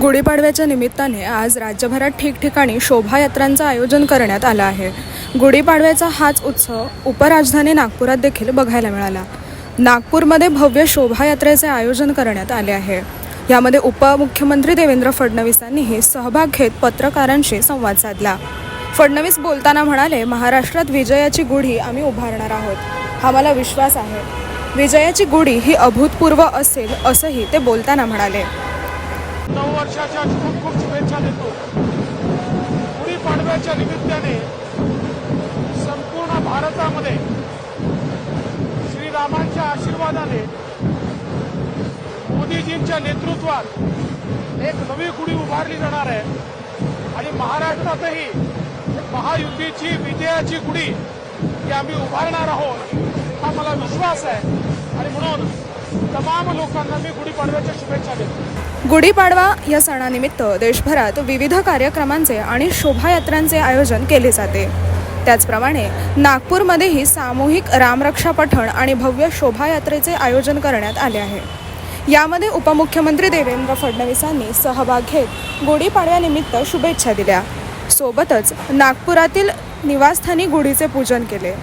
गुढीपाडव्याच्या निमित्ताने आज राज्यभरात ठिकठिकाणी शोभायात्रांचं आयोजन करण्यात आलं आहे. गुढीपाडव्याचा हाच उत्सव उपराजधानी नागपुरात देखील बघायला मिळाला. नागपूरमध्ये भव्य शोभायात्रेचे आयोजन करण्यात आले आहे. यामध्ये उपमुख्यमंत्री देवेंद्र फडणवीसांनीही सहभाग घेत पत्रकारांशी संवाद साधला. फडणवीस बोलताना म्हणाले महाराष्ट्रात विजयाची गुढी आम्ही उभारणार आहोत. हा मला विश्वास आहे. विजयाची गुढी ही अभूतपूर्व असेल असंही ते बोलताना म्हणाले. नऊ वर्षाच्या खूप खूप शुभेच्छा देतो. गुढीपाडव्याच्या निमित्ताने संपूर्ण भारतामध्ये श्रीरामांच्या आशीर्वादाने मोदीजींच्या नेतृत्वात एक नवी गुढी उभारली जाणार आहे. आणि महाराष्ट्रातही महायुतीची विजयाची गुढी ही आम्ही उभारणार आहोत हा मला विश्वास आहे. आणि म्हणून तमाम लोकांना मी गुढीपाडव्याच्या शुभेच्छा देतो. गुढीपाडवा या सणानिमित्त देशभरात विविध कार्यक्रमांचे आणि शोभायात्रांचे आयोजन केले जाते. त्याचप्रमाणे नागपूरमध्येही सामूहिक रामरक्षा पठण आणि भव्य शोभायात्रेचे आयोजन करण्यात आले आहे. यामध्ये उपमुख्यमंत्री देवेंद्र फडणवीसांनी सहभाग घेत गुढीपाडव्यानिमित्त शुभेच्छा दिल्या. सोबतच नागपुरातील निवासस्थानी गुढीचे पूजन केले.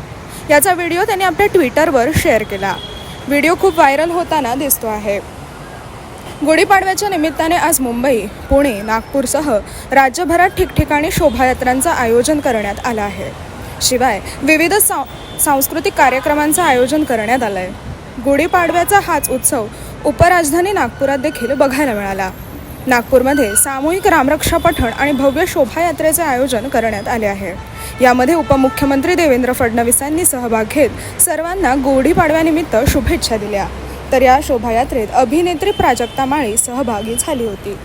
याचा व्हिडिओ त्यांनी आपल्या ट्विटरवर शेअर केला. व्हिडिओ खूप व्हायरल होताना दिसतो आहे. गुढीपाडव्याच्या निमित्ताने आज मुंबई पुणे नागपूरसह राज्यभरात ठिकठिकाणी शोभायात्रांचं आयोजन करण्यात आलं आहे. शिवाय विविध सा सांस्कृतिक कार्यक्रमांचं आयोजन करण्यात आलं आहे गुढीपाडव्याचा हाच उत्सव उपराजधानी नागपुरात देखील बघायला मिळाला. नागपूरमध्ये सामूहिक रामरक्षा पठण आणि भव्य शोभायात्रेचे आयोजन करण्यात आले आहे. यामध्ये उपमुख्यमंत्री देवेंद्र फडणवीसांनी सहभाग घेत सर्वांना गुढीपाडव्यानिमित्त शुभेच्छा दिल्या. तर या शोभायात्रेत अभिनेत्री प्राजक्ता माळी सहभागी झाली होती.